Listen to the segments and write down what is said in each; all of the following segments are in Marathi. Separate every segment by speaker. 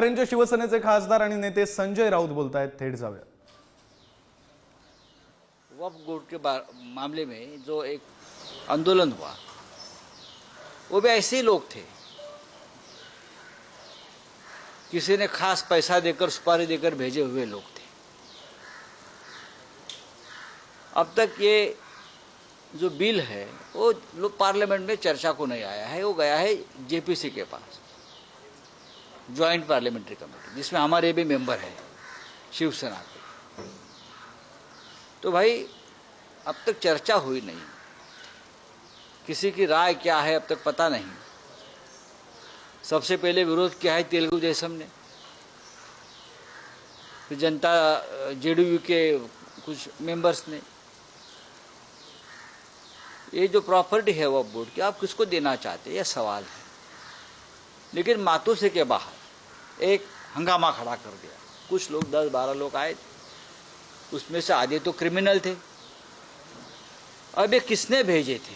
Speaker 1: ठाकरेंचे शिवसेनेचे खासदार आणि नेते संजय राऊत बोलत आहेत थेट जाऊया.
Speaker 2: वफ बोर्ड के बा- मामले में जो एक आंदोलन हुआ वो भी ऐसे ही लोग थे। किसी ने खास पैसा देकर सुपारी देकर भेजे हुए लोग थे। अब तक ये जो बिल है वो लोग पार्लियामेंट में चर्चा को नहीं आया है वो गया है जेपीसी के पास। ज्वाइंट पार्लियामेंट्री कमेटी जिसमें हमारे भी मेंबर हैं, शिवसेना के। तो भाई, अब तक चर्चा हुई नहीं। किसी की राय क्या है, अब तक पता नहीं। सबसे पहले विरोध किया है तेलुगु देशम ने। फिर जनता, जेडीयू के कुछ मेंबर्स ने। ये जो प्रॉपर्टी है वह बोर्ड की आप किसको देना चाहते हैं यह सवाल है। लेकिन मातोश्री के बाहर? एक हंगामा खड़ा कर दिया। कुछ लोग, दस बारह लोग आए। उसमें से आधे तो क्रिमिनल थे। अब ये किसने भेजे थे?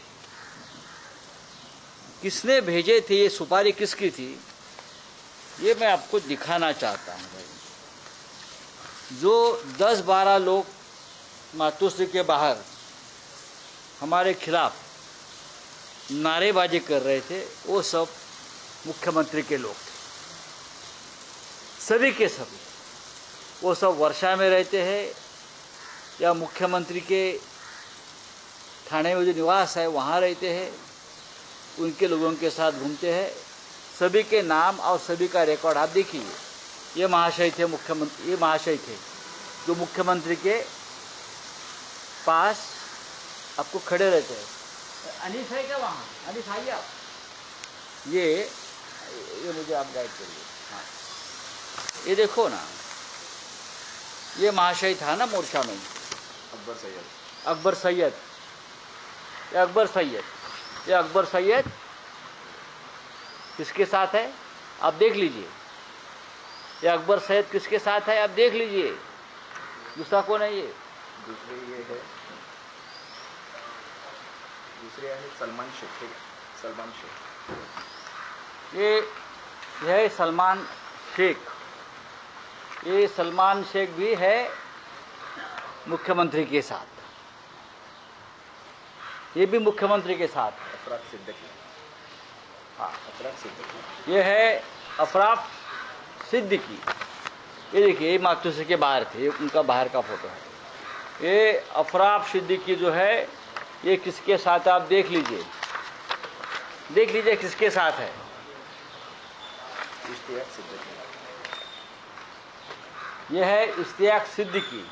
Speaker 2: किसने भेजे थे? ये सुपारी किसकी थी? ये मैं आपको दिखाना चाहता हूँ भाई। जो दस बारह लोग मातोश्री के बाहर हमारे खिलाफ नारेबाजी कर रहे थे, वो सब मुख्यमंत्री के लोग। सभी के सभी वो सब वर्षा में रहते हैं या मुख्यमंत्री के थाने में जो निवास है वहाँ रहते हैं। उनके लोगों के साथ घूमते हैं। सभी के नाम और सभी का रिकॉर्ड आप देखिए। ये महाशय थे मुख्यमंत्री ये महाशय थे। जो मुख्यमंत्री के पास आपको खड़े रहते हैं। अनिस है क्या वहाँ? अनिस आइए आप? ये ये मुझे आप गाइड करिए। हाँ। ये देखो ना ये महाशय था ना मोर्चा में।
Speaker 3: अकबर सैयद।
Speaker 2: अकबर सैयद। ये अकबर सैयद। ये अकबर सैयद किसके साथ है? आप देख लीजिए। ये अकबर सैयद किसके साथ है? आप देख लीजिए। दूसरा कौन है ये?
Speaker 3: दूसरे ये है। दूसरे है सलमान शेख सलमान शेख।
Speaker 2: ये है सलमान शेख। ये सलमान शेख भी है मुख्यमंत्री के साथ। ये भी मुख्यमंत्री के साथ। है हाँ ये है अफराफ सिद्दीकी। ये देखिए ये मातुसी के बाहर थे ये उनका बाहर का फ़ोटो है। ये अफराफ सिद्दीकी जो है ये किसके साथ आप देख लीजिए। देख लीजिए किसके साथ है।
Speaker 3: इश्तियाक सिद्दीकी
Speaker 2: ये है इश्तियाक सिद्दीकी।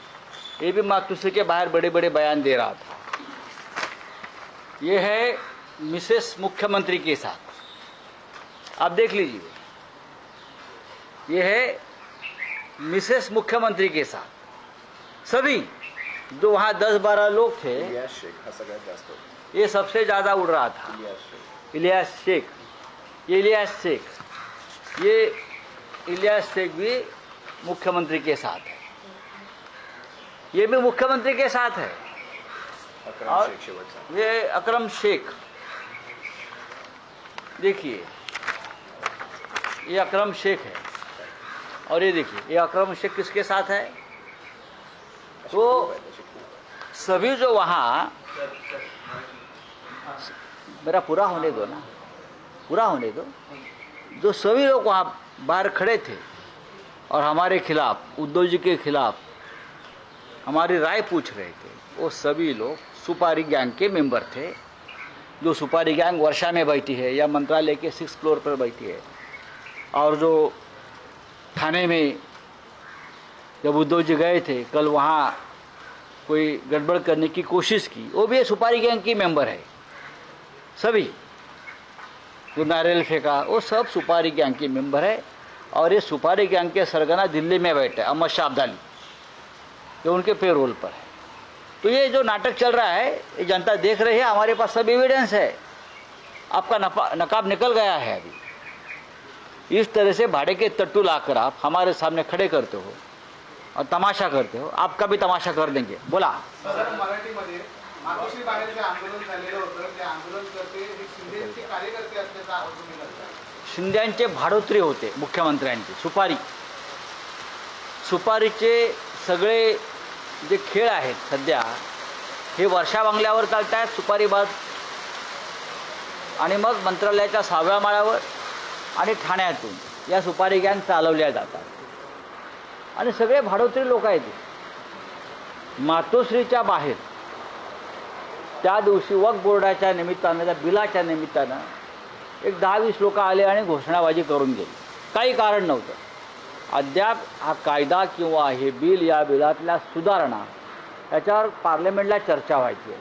Speaker 2: ये भी मातुसी के बाहर बड़े बड़े बयान दे रहा था। ये है मिसेस मुख्यमंत्री के साथ। आप देख लीजिए। ये है मिसेस मुख्यमंत्री के साथ। सभी जो वहाँ दस बारह लोग थे
Speaker 3: इलियास शेख हा
Speaker 2: ये सबसे ज़्यादा उड़ रहा था।
Speaker 3: इलियास शेख।
Speaker 2: इलियास शेख। ये इलियास शेख। ये इलियास शेख भी मुख्यमंत्री के साथ है। ये भी मुख्यमंत्री के साथ है। और- ये अकरम शेख। देखिए ये अकरम शेख है। और ये देखिए ये अकरम शेख किसके साथ है? तो सभी जो वहाँ मेरा पूरा होने दो ना। पूरा होने दो। जो सभी लोग वहाँ बाहर खड़े थे और हमारे खिलाफ, उद्धव जी के खिलाफ हमारी राय पूछ रहे थे। वो सभी लोग सुपारी गैंग के मेंबर थे। जो सुपारी गैंग वर्षा में बैठी है या मंत्रालय के सिक्स फ्लोर पर बैठी है। और जो थाने में जब उद्धव जी गए थे, कल वहाँ कोई गड़बड़ करने की कोशिश की, वो भी सुपारी गैंग की मेंबर है। सभी, जो नारियल फेंका, वो सब सुपारी गैंग के मेंबर है। और ये सुपारी गैंग के सरगना दिल्ली में बैठे अमर अहमद शाह अब्दाली। ये उनके पेरोल पर है। तो ये जो नाटक चल रहा है ये जनता देख रही है हमारे पास सब एविडेंस है। आपका नकाब निकल गया है अभी। इस तरह से भाड़े के तट्टू लाकर आप हमारे सामने खड़े करते हो और तमाशा करते हो। आपका भी तमाशा कर देंगे। बोला।
Speaker 4: मराठीमध्ये आंदोलन झालेलं होतं. ते
Speaker 2: शिंद्यांचे भाडोत्री होते मुख्यमंत्र्यांचे. सुपारी. सुपारीचे सगळे जे खेळ आहेत सध्या हे वर्षा बंगल्यावर चालत आहेत सुपारीबाज आणि मग मंत्रालयाच्या सहाव्या माळ्यावर आणि ठाण्यातून या सुपारी गॅन चालवल्या जातात. आणि सगळे भाडोत्री लोक आहेत. मातोश्रीच्या बाहेर त्या दिवशी वक बोर्डाच्या निमित्तानं त्या बिलाच्या निमित्तानं एक दहा वीस लोक आले आणि घोषणाबाजी करून गेली. काही कारण नव्हतं. अद्याप हा कायदा किंवा हे बिल या बिलातल्या सुधारणा याच्यावर पार्लमेंटला चर्चा व्हायची आहे.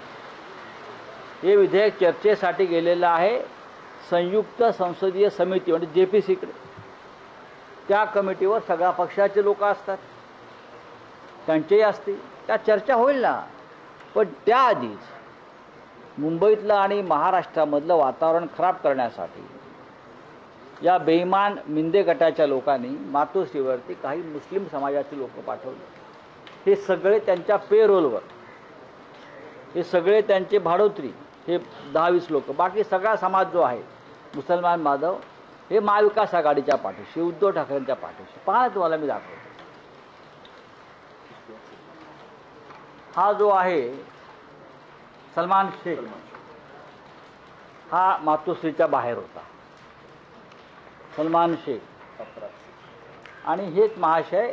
Speaker 2: हे विधेयक चर्चेसाठी गेलेलं आहे. संयुक्त संसदीय समिती म्हणजे जे पी सीकडे त्या कमिटीवर सगळ्या पक्षाचे लोक असतात. त्यांचेही असतील. त्या चर्चा होईल ना. पण त्याआधीच मुंबईतलं आणि महाराष्ट्रामधलं वातावरण खराब करण्यासाठी या बेईमान मिंदे गटाच्या लोकांनी मातोश्रीवरती काही मुस्लिम समाजाचे लोक पाठवले. हे सगळे त्यांच्या पेरोलवर हे सगळे त्यांचे भाडोत्री हे दहावीस लोक. बाकी सगळा समाज जो आहे मुसलमान माधव हे महाविकास आघाडीच्या पाठीशी उद्धव ठाकरेंच्या पाठीशी. पहा तुम्हाला मी दाखवतो. हा जो आहे सलमान शेख. हा मातोश्रीच्या बाहेर होता. सलमान शेख. आणि हेच महाशय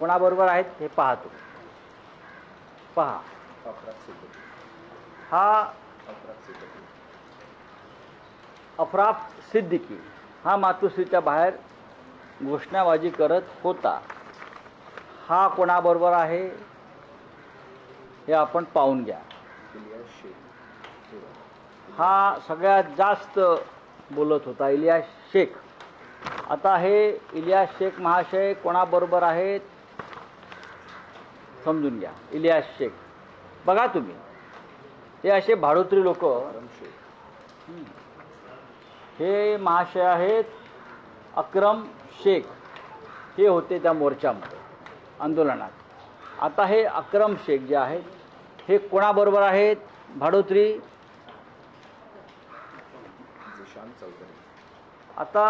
Speaker 2: कोणाबरोबर आहेत हे पाहतो पहा. हा अफराफ सिद्दीकी हा मातोश्रीच्या बाहेर घोषणाबाजी करत होता. हा कोणाबरोबर आहे हे आपण पाहून घ्या.
Speaker 3: हा
Speaker 2: सगळ्यात जास्त बोलत होता इलियास शेख. आता हे इलियास शेख महाशय कोणाबरोबर आहेत? समजून घ्या. इलियास शेख. बघा तुम्ही. हे असे भाडोत्री लोक. हे महाशय आहेत अक्रम शेख. हे होते त्या मोर्चामध्ये आंदोलनात. आता हे अक्रम शेख जे आहेत हे कोणाबरोबर आहेत भाडोत्री?
Speaker 3: चौधरी
Speaker 2: आता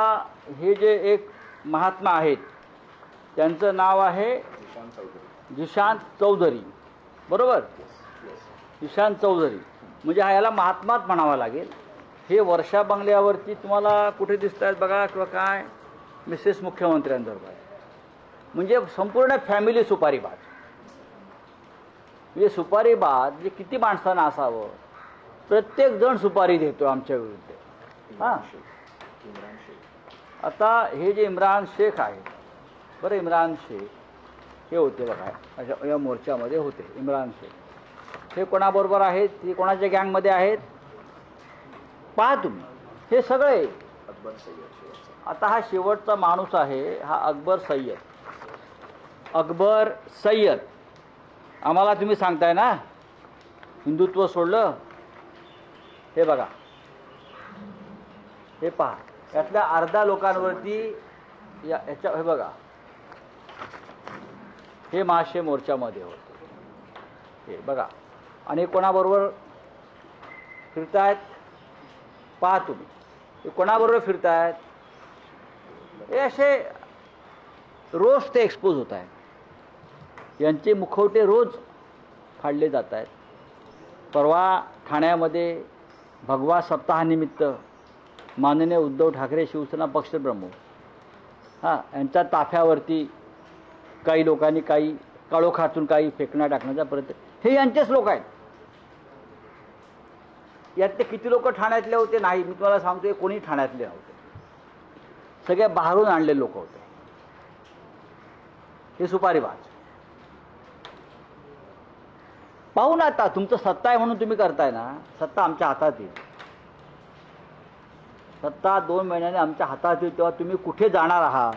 Speaker 2: हे जे एक महात्मा आहेत त्यांचं नाव आहे
Speaker 3: चौधरी
Speaker 2: जिशांत चौधरी. बरोबर? जिशांत चौधरी. म्हणजे हा याला महात्माच म्हणावा लागेल. हे वर्षा बंगल्यावरती तुम्हाला कुठे दिसत आहेत बघा किंवा काय? मिसेस मुख्यमंत्र्यांबरोबर. आहे म्हणजे संपूर्ण फॅमिली सुपारी सुपारीबाज म्हणजे सुपारीबाज म्हणजे किती माणसांना असावं? प्रत्येक जण सुपारी देतो आमच्या विरुद्ध. हां.
Speaker 3: इम्रान शेख
Speaker 2: आता हे जे इम्रान शेख आहेत बरं इम्रान शेख हे होते बघा अशा या मोर्चामध्ये होते इम्रान शेख. हे कोणाबरोबर आहेत? हे कोणाच्या गँगमध्ये आहेत? पहा तुम्ही हे सगळे.
Speaker 3: अकबर सय्यद
Speaker 2: आता हा शेवटचा माणूस आहे हा अकबर सय्यद. अकबर सय्यद. आम्हाला तुम्ही सांगताय ना? हिंदुत्व सोडलं. हे बघा. हे पहा. यातल्या अर्धा लोकांवरती या याच्या हे बघा. हे महाशय मोर्चामध्ये होते. हे बघा. आणि कोणाबरोबर फिरतायत? पहा तुम्ही. हे कोणाबरोबर फिरतायत? हे असे रोज ते एक्सपोज होत आहेत. यांचे मुखवटे रोज फाडले जात आहेत. परवा ठाण्यामध्ये भगवा सप्ताहानिमित्त माननीय उद्धव ठाकरे शिवसेना पक्षप्रमुख हां यांच्या ताफ्यावरती काही लोकांनी काही काळोखातून काही फेकण्या टाकण्याचा प्रयत्न हे यांचेच लोक आहेत. यातले किती लोक ठाण्यातले होते नाही मी तुम्हाला सांगतो कोणी ठाण्यातले नव्हते. सगळे बाहेरून आणले लोक होते. हे सुपारी सुपारीबाज पाहू ना आता तुमचं सत्ता आहे म्हणून तुम्ही करताय ना. सत्ता आमच्या हातात येईल सत्ता दोन महिन्याने आमच्या हातात येईल तेव्हा तुम्ही कुठे जाणार आहात?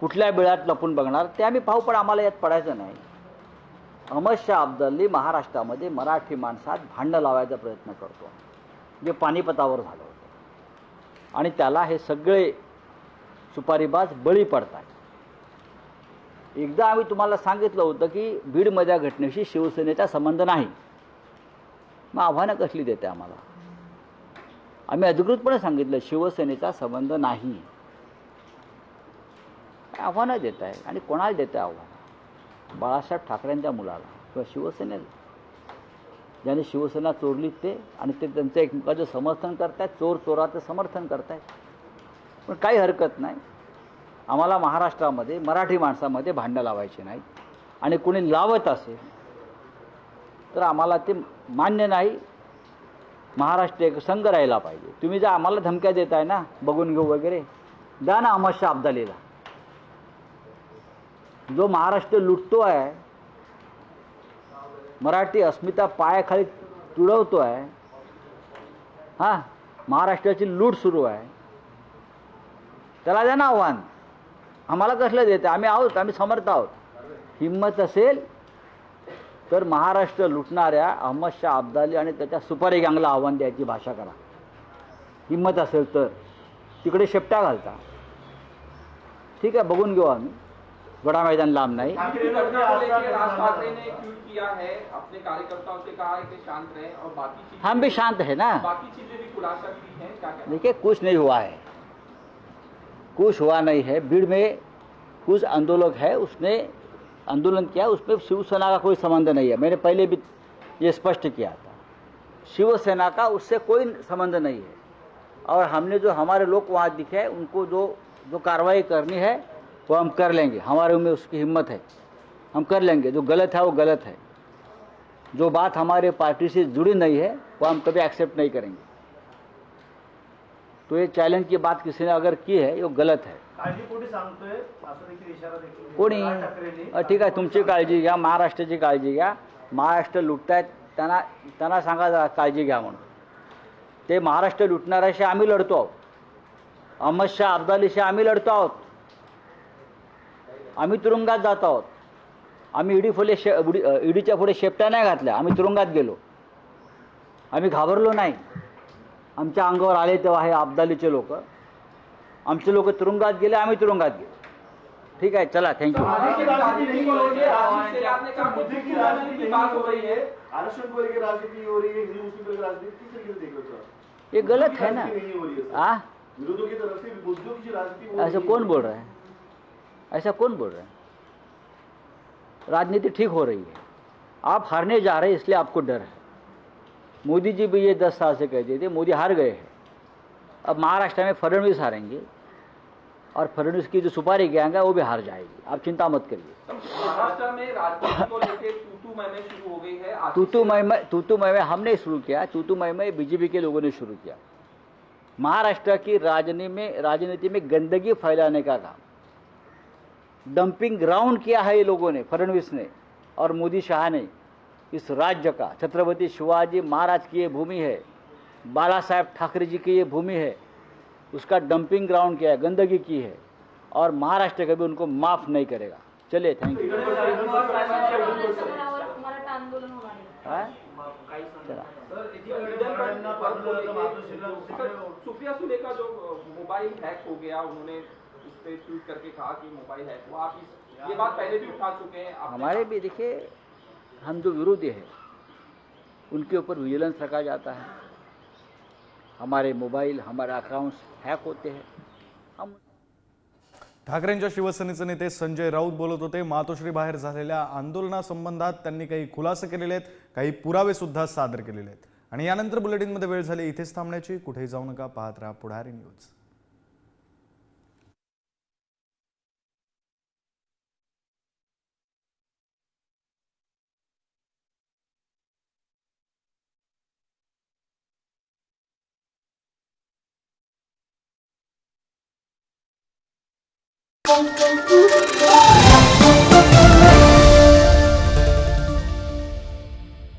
Speaker 2: कुठल्या बिळात लपून बघणार? ते आम्ही पाहू पण आम्हाला यात पडायचं नाही. अहमद शाह अब्दल्ली महाराष्ट्रामध्ये मराठी माणसात भांडणं लावायचा प्रयत्न करतो. जे पानिपतावर झालं होतं. आणि त्याला हे सगळे सुपारीबाज बळी पडतात एकदा आम्ही तुम्हाला सांगितलं होतं की बीडमधल्या घटनेशी शिवसेनेचा संबंध नाही. मग आव्हानं कसली देते आम्हाला? आम्ही अधिकृतपणे सांगितलं शिवसेनेचा संबंध नाही. आव्हानं देत आहे. आणि कोणाला देत आहे आव्हान? बाळासाहेब ठाकरेंच्या मुलाला किंवा शिवसेनेला. ज्याने शिवसेना चोरली ते आणि ते त्यांचं एकमेकाचं समर्थन करतायत चोर चोराचं समर्थन करतायत. पण काही हरकत नाही. आम्हाला महाराष्ट्रामध्ये मराठी माणसामध्ये भांडणं लावायची नाहीत. आणि कोणी लावत असेल तर आम्हाला ते मान्य नाही. महाराष्ट्र एक संघ राहिला पाहिजे. तुम्ही जर आम्हाला धमक्या देताय ना बघून घेऊ वगैरे द्या ना अहमद शाह अब्दालीला. जो महाराष्ट्र लुटतो आहे मराठी अस्मिता पायाखाली तुडवतो आहे हां महाराष्ट्राची लूट सुरू आहे. त्याला द्या ना आव्हान. आम्हाला कसलं देतं? आम्ही आहोत आम्ही समर्थ आहोत. हिंमत असेल तर महाराष्ट्र लुटणाऱ्या अहमद शाह अब्दाली आणि त्याच्या सुपारी गँगला आव्हान द्यायची भाषा करा. हिंमत असेल तर. तिकडे शेपट्या घालता. ठीक आहे बघून घेऊ आम्ही. बडा मैदान लांब नाही. हम भी शांत है ना।
Speaker 5: बाकी चीजें भी खुलासा की क्या कहना
Speaker 2: देखिए कुछ नहीं हुआ है। कुछ हुआ नहीं है। भीड़ में कुछ आंदोलक है, उसने आंदोलन किया उसमें शिवसेना का कोई संबंध नहीं है। मैंने पहले भी ये स्पष्ट किया था। शिवसेना का उससे कोई संबंध नहीं है। और हमने जो हमारे लोग वहाँ दिखे, उनको जो जो कार्रवाई करनी है, वो हम कर लेंगे। हमारे में उसकी हिम्मत है। हम कर लेंगे। जो गलत है, वो गलत है। जो बात हमारे पार्टी से जुड़ी नहीं है, वो हम कभी एक्सेप्ट नहीं करेंगे। तो ये चॅलेंज की बात किसी ने अगर की है वो गलत है।
Speaker 6: देखील
Speaker 2: कोणी? ठीक आहे तुमची काळजी घ्या महाराष्ट्राची काळजी घ्या. महाराष्ट्र लुटतायत त्यांना त्यांना सांगा काळजी घ्या म्हणून. ते महाराष्ट्र लुटणाऱ्याशी आम्ही लढतो आहोत. अहमद शाह अब्दालीशी आम्ही लढतो आहोत. आम्ही तुरुंगात जात आहोत. आम्ही ईडी फुले शे ईडीच्या पुढे शेपट्या नाही घातल्या. आम्ही तुरुंगात गेलो. आम्ही घाबरलो नाही. आम अंगा आए तो है अब्दाली के लोक. आमचे लोग तुरुंगात गेले आम्ही तुरुंगात गेलो. ठीक
Speaker 6: है चला थैंक यू
Speaker 2: ये गलत है ना. आ? ऐसा कौन बोल रहा है ऐसा कौन बोल रहा है राजनीति ठीक हो रही है। आप हारने जा रहे हैं इसलिए आपको डर है। मोदी जी भी ये दस साल से कहते थे मोदी हार गए हैं। अब महाराष्ट्र में फडणवीस हारेंगे और फडणवीस की जो सुपारी गैंग है वो भी हार जाएगी। आप चिंता मत करिए।
Speaker 5: महाराष्ट्र में राजनीति को लेकर तू मैं शुरू हो गई है
Speaker 2: तूतू तूतू हमने शुरू किया तूतू मय में बीजेपी के लोगों ने शुरू किया। महाराष्ट्र की राजनीति में राजनीति में गंदगी फैलाने का काम। डंपिंग ग्राउंड किया है ये लोगों ने फडणवीस ने और मोदी शाह ने। इस राज्य का छत्रपति शिवाजी महाराज की ये भूमि है बाला साहेब ठाकरे जी की ये भूमि है उसका डंपिंग ग्राउंड किया है गंदगी की है और महाराष्ट्र कभी उनको माफ़ नहीं करेगा। चलिए थैंक यू हाँ? चला।
Speaker 6: मराठ्यांना पाठवलं होतं मातोश्रीला
Speaker 5: सर,
Speaker 6: दुसरीकडे
Speaker 5: सुप्रिया सुले का जो मोबाइल हैक हो गया उन्होंने उस पर ट्वीट करके कहा कि मोबाइल हैक हुआ। आप ये बात पहले भी उठा चुके हैं
Speaker 2: हमारे भी देखिए हम जो विरोधी हैं उनके ऊपर विजिलेंस रखा जाता है। हमारे मोबाइल हमारे अकाउंट्स हैक होते हैं। हम
Speaker 1: ठाकरेंच्या शिवसेनेचे नेते संजय राऊत बोलत होते मातोश्री बाहेर झालेल्या आंदोलनासंबंधात त्यांनी काही खुलासे केलेले आहेत काही पुरावे सुद्धा सादर केलेले आहेत. आणि यानंतर बुलेटिनमध्ये वेळ झाली इथेच थांबण्याची. कुठेही जाऊ नका पाहत राहा पुढारी न्यूज